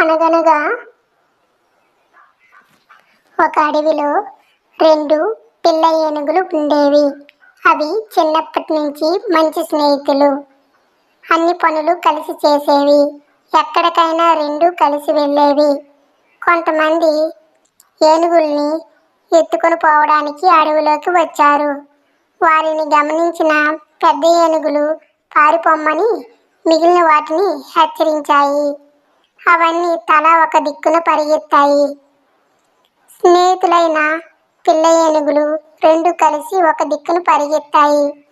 అనగనగా ఒక అడవిలో రెండు పిల్ల ఏనుగులు ఉండేవి. అవి చిన్నప్పటి నుంచి మంచి స్నేహితులు. అన్ని పనులు కలిసి చేసేవి. ఎక్కడికైనా రెండు కలిసి వెళ్ళేవి. కొంతమంది ఏనుగుల్ని ఎత్తుకొని పోవడానికి అడవిలోకి వచ్చారు. వారిని గమనించిన పెద్ద ఏనుగులు పారిపోమ్మని మిగిలిన వాటిని హెచ్చరించాయి. అవన్నీ తల ఒక దిక్కున పరిగెత్తాయి. స్నేహితులైన పిల్ల ఏనుగులు రెండు కలిసి ఒక దిక్కును పరిగెత్తాయి.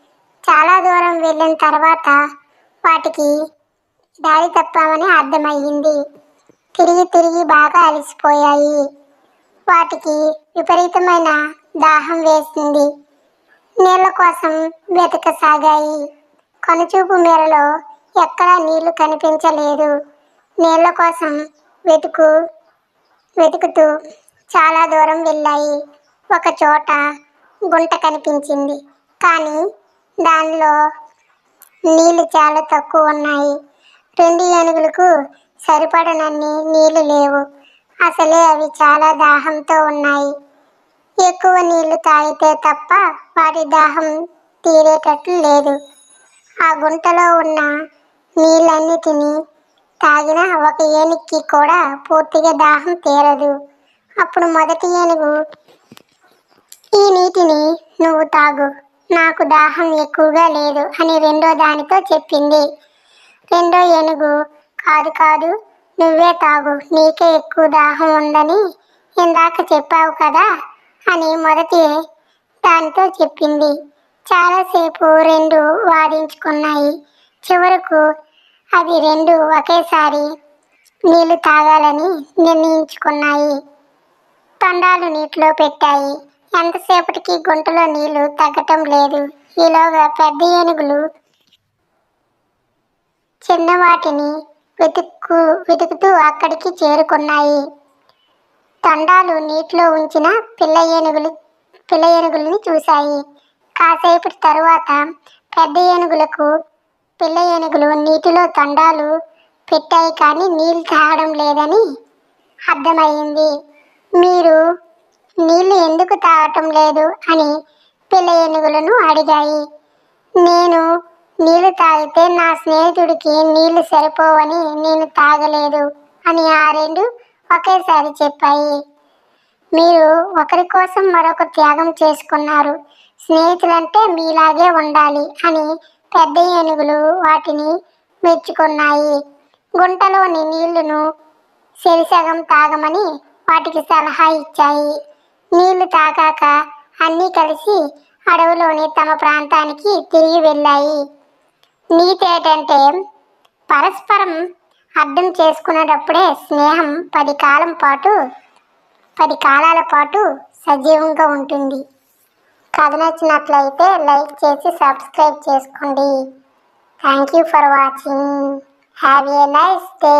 చాలా దూరం వెళ్ళిన తర్వాత వాటికి దారి తప్పామని అర్థమయ్యింది. తిరిగి తిరిగి బాగా అలసిపోయాయి. వాటికి విపరీతమైన దాహం వేసింది. నీళ్ళ కోసం వెతకసాగాయి. కనుచూపు మేరలో ఎక్కడా నీళ్ళు కనిపించలేదు. నీళ్ళ కోసం వెతుకు వెతుకుతూ చాలా దూరం వెళ్ళాయి. ఒక చోట గుంట కనిపించింది. కానీ దానిలో నీళ్ళు చాలా తక్కువ ఉన్నాయి. రెండు ఏనుగులకు సరిపడనన్ని నీళ్ళు లేవు. అసలే అవి చాలా దాహంతో ఉన్నాయి. ఎక్కువ నీళ్ళు తాగితే తప్ప వాటి దాహం తీరేటట్లు లేదు. ఆ గుంటలో ఉన్న నీళ్ళన్నిటినీ తాగిన ఒక ఏనుగుకి కూడా పూర్తిగా దాహం తీరదు. అప్పుడు మొదటి ఏనుగు ఈ నీటిని నువ్వు తాగు నాకు దాహం ఎక్కువగా లేదు అని రెండో దానితో చెప్పింది. రెండో ఏనుగు కాదు కాదు నువ్వే తాగు నీకే ఎక్కువ దాహం ఉందని ఇందాక చెప్పావు కదా అని మొదటి దానితో చెప్పింది. చాలాసేపు రెండు వాదించుకున్నాయి. చివరకు అవి రెండు ఒకేసారి నీళ్ళు తాగాలని నిర్ణయించుకున్నాయి. తొండాలు నీటిలో పెట్టాయి. ఎంతసేపటికి గుంటలో నీళ్ళు తగ్గటం లేదు. ఈలోగా పెద్ద ఏనుగులు చిన్నవాటిని వెతుక్కు వెతుకుతూ అక్కడికి చేరుకున్నాయి. తొండాలు నీటిలో ఉంచిన పిల్ల ఏనుగులు పిల్ల ఏనుగులని చూశాయి. కాసేపటి తరువాత పెద్ద ఏనుగులకు పిల్ల ఏనుగులు నీటిలో తొండాలు పెట్టాయి కానీ నీళ్ళు తాగడం లేదని అర్థమైంది. మీరు నీళ్ళు ఎందుకు తాగటం లేదు అని పిల్ల ఏనుగులను అడిగాయి. నేను నీళ్ళు తాగితే నా స్నేహితుడికి నీళ్ళు సరిపోవని నేను తాగలేదు అని ఆ రెండు ఒకేసారి చెప్పాయి. మీరు ఒకరి కోసం మరొక త్యాగం చేసుకున్నారు. స్నేహితులంటే మీలాగే ఉండాలి అని పెద్ద ఏనుగులు వాటిని మెచ్చుకున్నాయి. గుంటలోని నీళ్ళను సెరిసగం తాగమని వాటికి సలహా ఇచ్చాయి. నీళ్ళు తాగాక అన్నీ కలిసి అడవిలోని తమ ప్రాంతానికి తిరిగి వెళ్ళాయి. నీతి ఏంటంటే పరస్పరం అర్థం చేసుకునేటప్పుడే స్నేహం పది కాలం పాటు పది కాలాల పాటు సజీవంగా ఉంటుంది. కథ నచ్చినట్లయితే లైక్ చేసి సబ్స్క్రైబ్ చేసుకోండి. Thank you for watching have a nice day